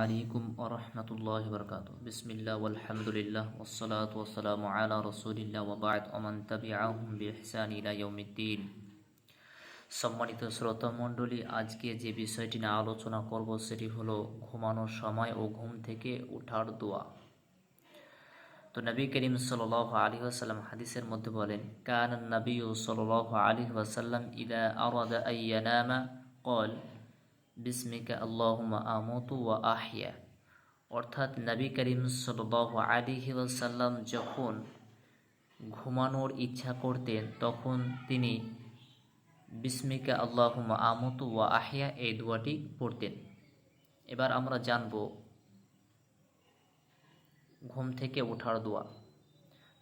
আলাইকুম আরহামতুল্লাহ বরকাত বিসমিল্লা আলহামদুলিল্লাহ ওসলাত ওসালাম আলা রসুলিল্লাহ ওবায়দ ওমান তাবিআহুম বিহসান ইলা ইয়াউমিদ্দিন। সম্মানিত শ্রোতামণ্ডলী, আজকে যে বিষয়টি নিয়ে আলোচনা করব সেটি হলো ঘুমানোর সময় ও ঘুম থেকে ওঠার দোয়া। তো নবী করিম সাল আলী আসাল্লাম হাদিসের মধ্যে বলেন, কান নবী সাল আলী ওয়াসাল্লাম ইদা আরাদা আইয়ানামা কল বিসমিকা আল্লাহুমা আমতু ওয়া আহিয়া অর্থাৎ নবী করিম সাল আলিহি ওয়াসাল্লাম যখন ঘুমানোর ইচ্ছা করতেন, তখন তিনি বিসমিকা আল্লাহুমা আমতু ওয়া আহিয়া এই দোয়াটি পড়তেন। এবার আমরা জানব ঘুম থেকে ওঠার দোয়া।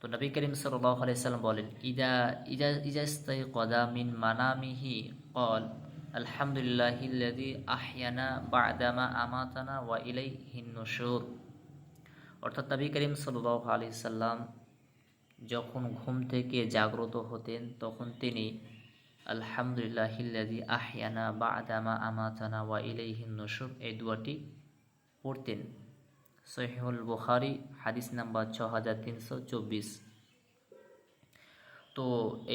তো নবী করিম সাল্লাহ বলেন, ইদা, ইজা ইজাস্তাই কদা মিন মানামিহি কল আলহামদুলিল্লাহিল্লাদি আহিয়ানা বাদামা আমাতানা ওয়া ইলাই হিন্নসুর অর্থাৎ নবী করিম সাল্লাহ আলি সাল্লাম যখন ঘুম থেকে জাগ্রত হতেন, তখন তিনি আলহামদুলিল্লাহিল্লাদি আহিয়ানা বাদামা আমাতানা ওয়া ইলাই হিন্নসুর এই দুয়াটি পড়তেন। সহিহুল বুখারি, হাদিস নাম্বার ছ হাজার তিনশো চব্বিশ। তো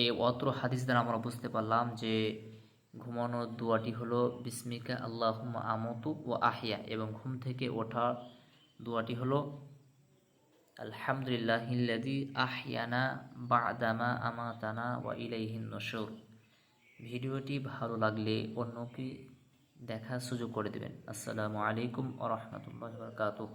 এই অত্র হাদিস দ্বারা আমরা বুঝতে পারলাম যে ঘুমানোর দোয়াটি হলো, বিস্মিকা আল্লাহ আমতু ও আহিয়া। এবং ঘুম থেকে ওঠা দোয়াটি হলো আলহামদুলিল্লাহ হিল্লাদি আহিয়ানা বাদামা আমাতানা ওয়া ইলাইহিন নসুর ভিডিওটি ভালো লাগলে অন্যকে দেখার সুযোগ করে দেবেন। আসসালামু আলাইকুম আ রহমতুল্লাহ বরকাতুহ।